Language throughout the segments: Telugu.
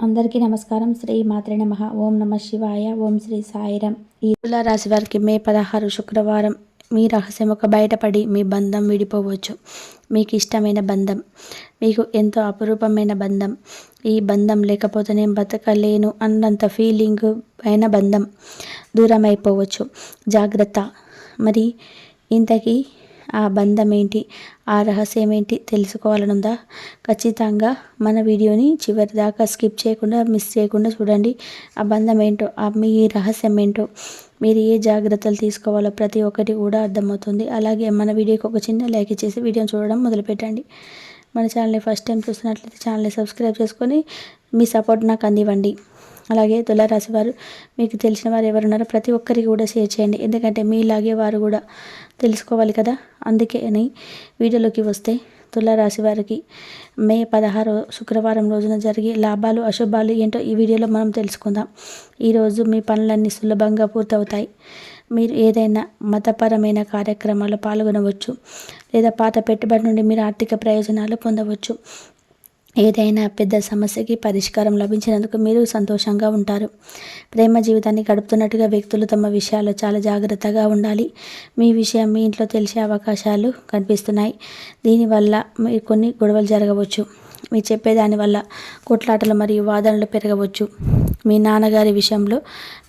అందరికీ నమస్కారం. శ్రీ మాత్రే నమ. ఓం నమ శివాయ. ఓం శ్రీ సాయిరం. ఈ రాశి వారికి మే పదహారు శుక్రవారం. మీ రహస్యం ఒక బయటపడి మీ బంధం విడిపోవచ్చు. మీకు ఇష్టమైన బంధం. మీకు ఎంతో అపురూపమైన బంధం. ఈ బంధం లేకపోతే నేను బతకలేను అన్నంత ఫీలింగ్ అయిన బంధం. దూరం అయిపోవచ్చు జాగ్రత్త. మరి ఇంతకీ ఆ బంధం ఏంటి ఆ రహస్యం ఏంటి తెలుసుకోవాలనుందా? ఖచ్చితంగా మన వీడియోని చివరి దాకా స్కిప్ చేయకుండా మిస్ చేయకుండా చూడండి. ఆ బంధం ఏంటో ఆ మీ రహస్యం ఏంటో మీరు ఏ జాగ్రత్తలు తీసుకోవాలో ప్రతి ఒక్కటి కూడా అర్థమవుతుంది. అలాగే మన వీడియోకి ఒక చిన్న లైక్ చేసి వీడియోని చూడడం మొదలుపెట్టండి. మన ఛానల్ని ఫస్ట్ టైం చూస్తున్నట్లయితే ఛానల్ని సబ్స్క్రైబ్ చేసుకొని మీ సపోర్ట్ నాకు అందివ్వండి. అలాగే తులారాశి వారు మీకు తెలిసిన వారు ఎవరున్నారో ప్రతి ఒక్కరికి కూడా షేర్ చేయండి. ఎందుకంటే మీలాగే వారు కూడా తెలుసుకోవాలి కదా? అందుకే అని వీడియోలోకి వస్తే తులారాశి వారికి మే పదహారు శుక్రవారం రోజున జరిగే లాభాలు అశుభాలు ఏంటో ఈ వీడియోలో మనం తెలుసుకుందాం. ఈరోజు మీ పనులన్నీ సులభంగా పూర్తవుతాయి. మీరు ఏదైనా మతపరమైన కార్యక్రమాల్లో పాల్గొనవచ్చు లేదా పాత పెట్టుబడి నుండి మీరు ఆర్థిక ప్రయోజనాలు పొందవచ్చు. ఏదైనా పెద్ద సమస్యకి పరిష్కారం లభించినందుకు మీరు సంతోషంగా ఉంటారు. ప్రేమ జీవితాన్ని గడుపుతున్నట్టుగా వ్యక్తులు తమ విషయాల్లో చాలా జాగ్రత్తగా ఉండాలి. మీ విషయం మీ ఇంట్లో తెలిసే అవకాశాలు కనిపిస్తున్నాయి. దీనివల్ల కొన్ని గొడవలు జరగవచ్చు. మీ చెప్పేదాని వల్ల కొట్లాటలు మరియు వాదనలు పెరగవచ్చు. మీ నాన్నగారి విషయంలో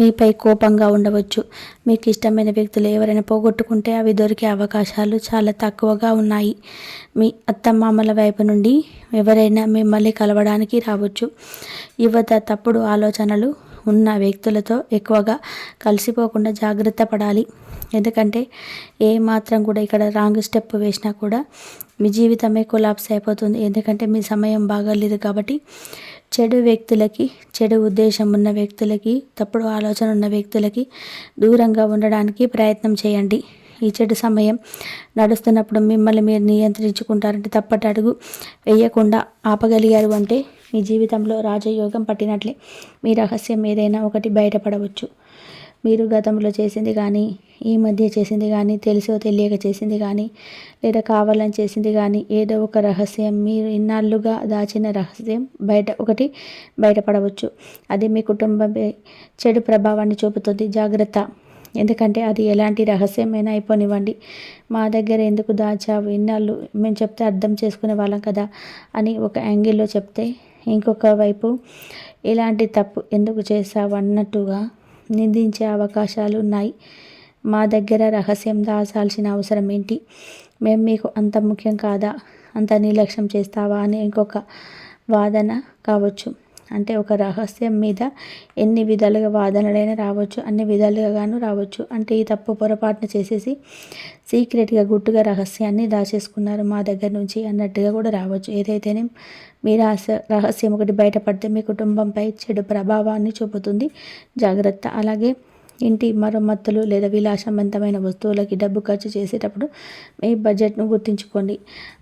మీపై కోపంగా ఉండవచ్చు. మీకు ఇష్టమైన వ్యక్తులు ఎవరైనా పోగొట్టుకుంటే అవి దొరికే అవకాశాలు చాలా తక్కువగా ఉన్నాయి. మీ అత్తమామల వైపు నుండి ఎవరైనా మిమ్మల్ని కలవడానికి రావచ్చు. యువత తప్పుడు ఆలోచనలు ఉన్న వ్యక్తులతో ఎక్కువగా కలిసిపోకుండా జాగ్రత్త పడాలి. ఎందుకంటే ఏ మాత్రం కూడా ఇక్కడ రాంగ్ స్టెప్ వేసినా కూడా మీ జీవితమే కొలాప్స్ అయిపోతుంది. ఎందుకంటే మీ సమయం బాగాలేదు కాబట్టి చెడు వ్యక్తులకి చెడు ఉద్దేశం ఉన్న వ్యక్తులకి తప్పుడు ఆలోచన ఉన్న వ్యక్తులకి దూరంగా ఉండడానికి ప్రయత్నం చేయండి. ఈ చెడు సమయం నడుస్తున్నప్పుడు మిమ్మల్ని మీరు నియంత్రించుకుంటారంటే తప్పటి అడుగు వేయకుండా ఆపగలిగారు అంటే మీ జీవితంలో రాజయోగం పట్టినట్లే. మీ రహస్యం ఏదైనా ఒకటి బయటపడవచ్చు. మీరు గతంలో చేసింది కానీ ఈ మధ్య చేసింది కానీ తెలిసో తెలియక చేసింది కానీ లేదా కావాలని చేసింది కానీ ఏదో ఒక రహస్యం మీరు ఇన్నాళ్ళుగా దాచిన రహస్యం బయట ఒకటి బయటపడవచ్చు. అది మీ కుటుంబంపై చెడు ప్రభావాన్ని చూపుతుంది. జాగ్రత్త. ఎందుకంటే అది ఎలాంటి రహస్యమైనా అయిపోనివ్వండి. మా దగ్గర ఎందుకు దాచావు? ఇన్నాళ్ళు మేము చెప్తే అర్థం చేసుకునే వాళ్ళం కదా అని ఒక యాంగిల్లో చెప్తే ఇంకొక వైపు ఇలాంటి తప్పు ఎందుకు చేసావు అన్నట్టుగా నిందించే అవకాశాలు ఉన్నాయి మా దగ్గర రహస్యం దాచాల్సిన అవసరం ఏంటి? మేము మీకు అంత ముఖ్యం కాదా? అంత నిర్లక్ష్యం చేస్తావా? అని ఇంకొక వాదన కావచ్చు. అంటే ఒక రహస్యం మీద ఎన్ని విధాలుగా వాదనలైనా రావచ్చు అన్ని విధాలుగాను రావచ్చు. అంటే ఈ తప్పు పొరపాటున చేసేసి సీక్రెట్గా గుట్టుగా రహస్యాన్ని దాచేసుకున్నారు మా దగ్గర నుంచి అన్నట్టుగా కూడా రావచ్చు. ఏదైతేనే మీ రహస్య రహస్యం ఒకటి బయటపడితే మీ కుటుంబంపై చెడు ప్రభావాన్ని చూపుతుంది. జాగ్రత్త. అలాగే ఇంటి మరమ్మతులు లేదా విలాసవంతమైన వస్తువులకి డబ్బు ఖర్చు చేసేటప్పుడు మీ బడ్జెట్ను గుర్తుంచుకోండి.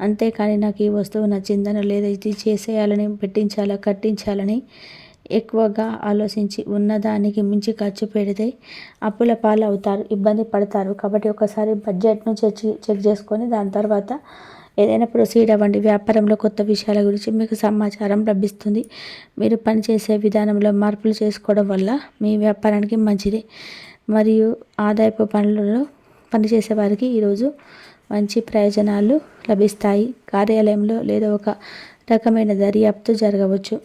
అంతేకాని నాకు ఈ వస్తువు నచ్చిందని లేదా ఇది చేసేయాలని పెట్టించాలా కట్టించాలని ఎక్కువగా ఆలోచించి ఉన్నదానికి మించి ఖర్చు పెడితే అప్పుల పాలు అవుతారు ఇబ్బంది పడతారు. కాబట్టి ఒకసారి బడ్జెట్ను చెక్ చెక్ చేసుకొని దాని తర్వాత ఏదైనా ప్రొసీడ్ అవ్వండి. వ్యాపారంలో కొత్త విషయాల గురించి మీకు సమాచారం లభిస్తుంది. మీరు పనిచేసే విధానంలో మార్పులు చేసుకోవడం వల్ల మీ వ్యాపారానికి మంచిది. మరియు ఆదాయపు పనులలో పనిచేసే వారికి ఈరోజు మంచి ప్రయోజనాలు లభిస్తాయి. కార్యాలయంలో లేదా ఒక రకమైన దర్యాప్తు జరగవచ్చు.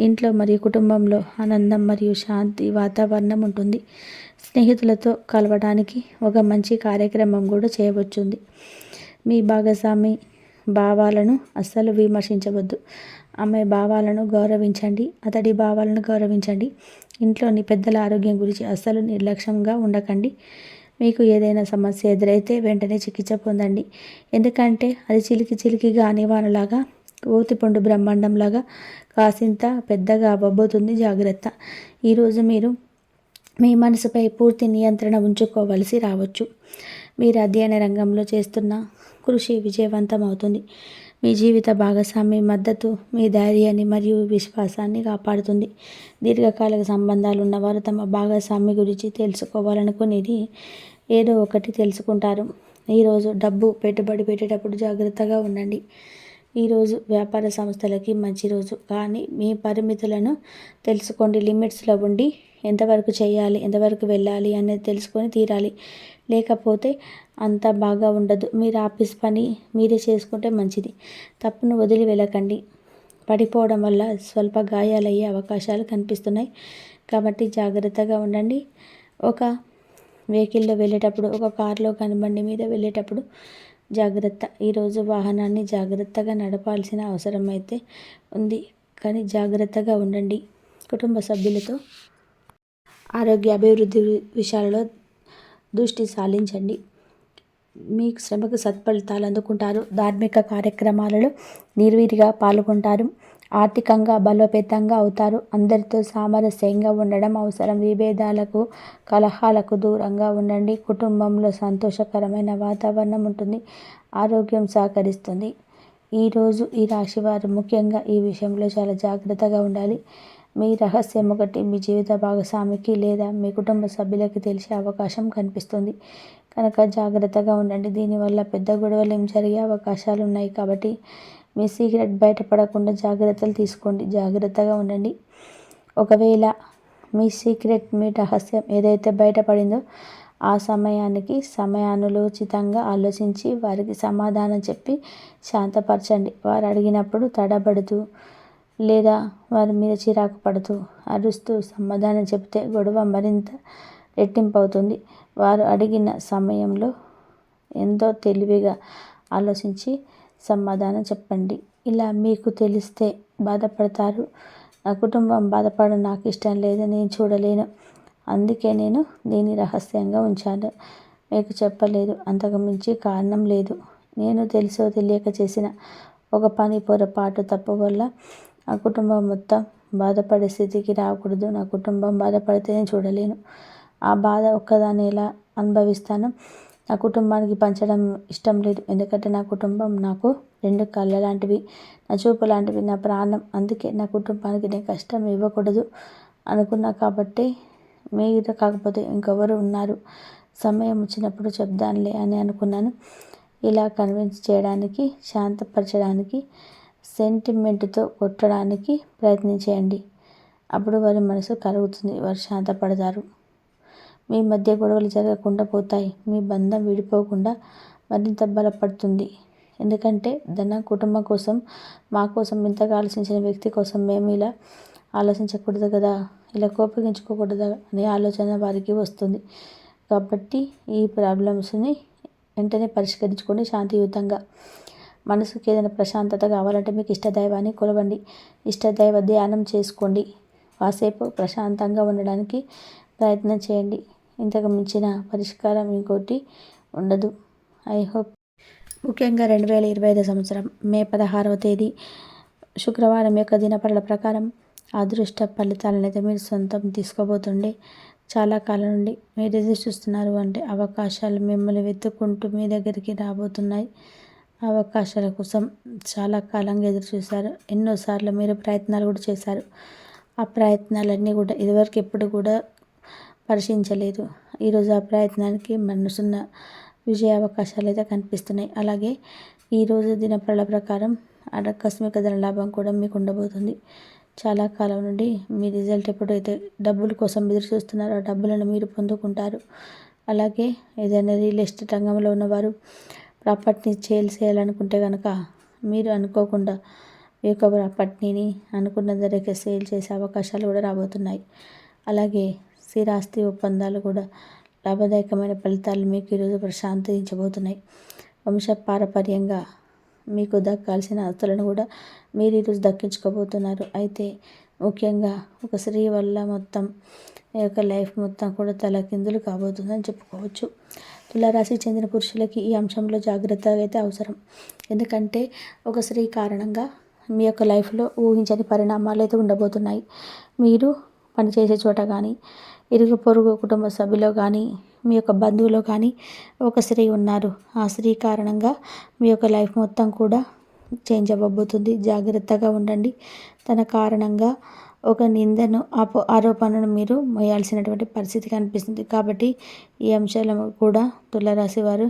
ఇంట్లో మరియు కుటుంబంలో ఆనందం మరియు శాంతి వాతావరణం ఉంటుంది. స్నేహితులతో కలవడానికి ఒక మంచి కార్యక్రమం కూడా చేయవచ్చుంది. మీ భాగస్వామి భావాలను అస్సలు విమర్శించవద్దు. ఆమె భావాలను గౌరవించండి. అతడి భావాలను గౌరవించండి. ఇంట్లోని పెద్దల ఆరోగ్యం గురించి అస్సలు నిర్లక్ష్యంగా ఉండకండి. మీకు ఏదైనా సమస్య ఎదురైతే వెంటనే చికిత్స పొందండి. ఎందుకంటే అది చిలికి చిలికిగా అనివానలాగా ఓతిపండు బ్రహ్మాండంలాగా కాసింత పెద్దగా అవ్వబోతుంది జాగ్రత్త. ఈరోజు మీరు మీ మనసుపై పూర్తి నియంత్రణ ఉంచుకోవలసి రావచ్చు. మీరు అధ్యయన రంగంలో చేస్తున్న కృషి విజయవంతం అవుతుంది మీ జీవిత భాగస్వామి మద్దతు మీ ధైర్యాన్ని మరియు విశ్వాసాన్ని కాపాడుతుంది. దీర్ఘకాలిక సంబంధాలు ఉన్నవారు తమ భాగస్వామి గురించి తెలుసుకోవాలనుకునేది ఏదో ఒకటి తెలుసుకుంటారు. ఈరోజు డబ్బు పెట్టుబడి పెట్టేటప్పుడు జాగ్రత్తగా ఉండండి. ఈరోజు వ్యాపార సంస్థలకి మంచి రోజు. కానీ మీ పరిమితులను తెలుసుకోండి. లిమిట్స్లో ఉండి ఎంతవరకు చేయాలి ఎంతవరకు వెళ్ళాలి అనేది తెలుసుకొని తీరాలి. లేకపోతే అంత బాగా ఉండదు. మీరు ఆఫీస్ పని మీరే చేసుకుంటే మంచిది. తప్పును వదిలి వెళ్ళకండి. పడిపోవడం వల్ల స్వల్ప గాయాలయ్యే అవకాశాలు కనిపిస్తున్నాయి. కాబట్టి జాగ్రత్తగా ఉండండి. ఒక వెహికల్లో వెళ్ళేటప్పుడు ఒక కారులో కానీ బండి మీద వెళ్ళేటప్పుడు జాగ్రత్త. ఈరోజు వాహనాన్ని జాగ్రత్తగా నడపాల్సిన అవసరం అయితే ఉంది. కానీ జాగ్రత్తగా ఉండండి. కుటుంబ సభ్యులతో ఆరోగ్య అభివృద్ధి విషయాలలో దృష్టి సాలించండి మీ శ్రమకు సత్ఫలితాలు అందుకుంటారు. ధార్మిక కార్యక్రమాలలో నిర్వీరిగా పాల్గొంటారు. ఆర్థికంగా బలోపేతంగా అవుతారు. అందరితో సామరస్యంగా ఉండడం అవసరం. విభేదాలకు కలహాలకు దూరంగా ఉండండి. కుటుంబంలో సంతోషకరమైన వాతావరణం ఉంటుంది. ఆరోగ్యం సహకరిస్తుంది. ఈరోజు ఈ రాశివారు ముఖ్యంగా ఈ విషయంలో చాలా జాగ్రత్తగా ఉండాలి. మీ రహస్యం ఒకటి మీ జీవిత భాగస్వామికి లేదా మీ కుటుంబ సభ్యులకి తెలిసే అవకాశం కనిపిస్తుంది. కనుక జాగ్రత్తగా ఉండండి. దీనివల్ల పెద్ద గొడవలు ఏం జరిగే అవకాశాలు ఉన్నాయి కాబట్టి మీ సీక్రెట్ బయటపడకుండా జాగ్రత్తలు తీసుకోండి. జాగ్రత్తగా ఉండండి. ఒకవేళ మీ సీక్రెట్ మీ రహస్యం ఏదైతే బయటపడిందో ఆ సమయానికి సమయానులోచితంగా ఆలోచించి వారికి సమాధానం చెప్పి శాంతపరచండి. వారు అడిగినప్పుడు తడబడుతూ లేదా వారి మీద చిరాకు పడుతూ అరుస్తూ సమాధానం చెబితే గొడవ మరింత రెట్టింపవుతుంది. వారు అడిగిన సమయంలో ఎంతో తెలివిగా ఆలోచించి సమాధానం చెప్పండి. ఇలా మీకు తెలిస్తే బాధపడతారు. నా కుటుంబం బాధపడడం నాకు ఇష్టం లేదు నేను చూడలేను. అందుకే నేను దీన్ని రహస్యంగా ఉంచాను. మీకు చెప్పలేదు అంతకుమించి కారణం లేదు. నేను తెలుసో తెలియక చేసిన ఒక పని పొరపాటు తప్పు వల్ల నా కుటుంబం మొత్తం బాధపడే స్థితికి రాకూడదు. నా కుటుంబం బాధపడితే నేను చూడలేను. ఆ బాధ ఒక్కదాన్ని ఎలా అనుభవిస్తాను. నా కుటుంబానికి పంచడం ఇష్టం లేదు. ఎందుకంటే నా కుటుంబం నాకు రెండు కళ్ళ లాంటివి నా చూపు లాంటివి నా ప్రాణం. అందుకే నా కుటుంబానికి నేను కష్టం ఇవ్వకూడదు అనుకున్నా కాబట్టి మీరు కాకపోతే ఇంకెవరు ఉన్నారు. సమయం వచ్చినప్పుడు చెప్దానులే అని అనుకున్నాను. ఇలా కన్విన్స్ చేయడానికి శాంతపరచడానికి సెంటిమెంట్తో కొట్టడానికి ప్రయత్నించేయండి అప్పుడు వారి మనసు కలుగుతుంది వారు శాంతపడతారు. మీ మధ్య గొడవలు జరగకుండా పోతాయి. మీ బంధం విడిపోకుండా మరింత బలపడుతుంది. ఎందుకంటే ధన కుటుంబం కోసం మా కోసం ఇంతగా ఆలోచించిన వ్యక్తి కోసం మేము ఇలా ఆలోచించకూడదు కదా? ఇలా కోపగించుకోకూడదు? అనే ఆలోచన వారికి వస్తుంది. కాబట్టి ఈ ప్రాబ్లమ్స్ని వెంటనే పరిష్కరించుకొని శాంతియుతంగా మనసుకి ఏదైనా ప్రశాంతత కావాలంటే మీకు ఇష్టదైవాన్ని కొలవండి. ఇష్టదైవ ధ్యానం చేసుకోండి. కాసేపు ప్రశాంతంగా ఉండడానికి ప్రయత్నం చేయండి. ఇంతకు మించిన పరిష్కారం ఇంకోటి ఉండదు. ఐ హోప్ ముఖ్యంగా రెండు వేల ఇరవై ఐదు సంవత్సరం మే పదహారవ తేదీ శుక్రవారం యొక్క దినపరల ప్రకారం అదృష్ట ఫలితాలను అయితే మీరు సొంతం తీసుకోబోతుండే చాలా కాలం నుండి. మీరు ఎదురు చూస్తున్నారు అంటే అవకాశాలు మిమ్మల్ని వెతుక్కుంటూ మీ దగ్గరికి రాబోతున్నాయి. అవకాశాల కోసం చాలా కాలంగా ఎదురు చూశారు. ఎన్నోసార్లు మీరు ప్రయత్నాలు కూడా చేశారు. ఆ ప్రయత్నాలన్నీ కూడా ఇదివరకు ఎప్పుడు కూడా పరిశీలించలేదు. ఈరోజు ఆ ప్రయత్నానికి మనసున్న విజయ అవకాశాలు అయితే కనిపిస్తున్నాయి. అలాగే ఈరోజు దినపళ్ళ ప్రకారం ఆకస్మిక ధన లాభం కూడా మీకు ఉండబోతుంది. చాలా కాలం నుండి మీ రిజల్ట్ ఎప్పుడైతే డబ్బుల కోసం ఎదురు చూస్తున్నారో ఆ డబ్బులను మీరు పొందుకుంటారు. అలాగే ఏదైనా రియల్ ఎస్టేట్ రంగంలో ఉన్నవారు ప్రాపర్టీని సేల్ చేయాలనుకుంటే కనుక మీరు అనుకోకుండా ఈ యొక్క ప్రాపర్టీని అనుకున్న ధరకే సేల్ చేసే అవకాశాలు కూడా రాబోతున్నాయి. అలాగే స్థిరాస్తి ఒప్పందాలు కూడా లాభదాయకమైన ఫలితాలు మీకు ఈరోజు ప్రశాంతించబోతున్నాయి. వంశ పారపర్యంగా మీకు దక్కాల్సిన ఆస్తులను కూడా మీరు ఈరోజు దక్కించుకోబోతున్నారు. అయితే ముఖ్యంగా ఒక స్త్రీ వల్ల మొత్తం ఈ యొక్క లైఫ్ మొత్తం కూడా తలకిందులు కాబోతుందని చెప్పుకోవచ్చు. తులారాశికి చెందిన పురుషులకి ఈ అంశంలో జాగ్రత్తగా అయితే అవసరం. ఎందుకంటే ఒక స్త్రీ కారణంగా మీ యొక్క లైఫ్లో ఊహించని పరిణామాలు అయితే ఉండబోతున్నాయి. మీరు పనిచేసే చోట కానీ ఇరుగు పొరుగు కుటుంబ సభ్యులో కానీ మీ యొక్క బంధువులో కానీ ఒక స్త్రీ ఉన్నారు. ఆ స్త్రీ కారణంగా మీ యొక్క లైఫ్ మొత్తం కూడా చేంజ్ అవ్వబోతుంది. జాగ్రత్తగా ఉండండి. తన కారణంగా ఒక నిందను ఆపో ఆరోపణను మీరు మోయాల్సినటువంటి పరిస్థితి కనిపిస్తుంది. కాబట్టి ఈ అంశాలను కూడా తులరాశి వారు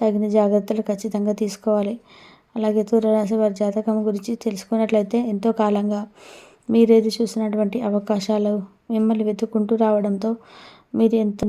తగిన జాగ్రత్తలు ఖచ్చితంగా తీసుకోవాలి. అలాగే తులరాశి వారి జాతకం గురించి తెలుసుకున్నట్లయితే ఎంతో కాలంగా మీరేది చూసినటువంటి అవకాశాలు మిమ్మల్ని వెతుక్కుంటూ రావడంతో మీరు ఎంత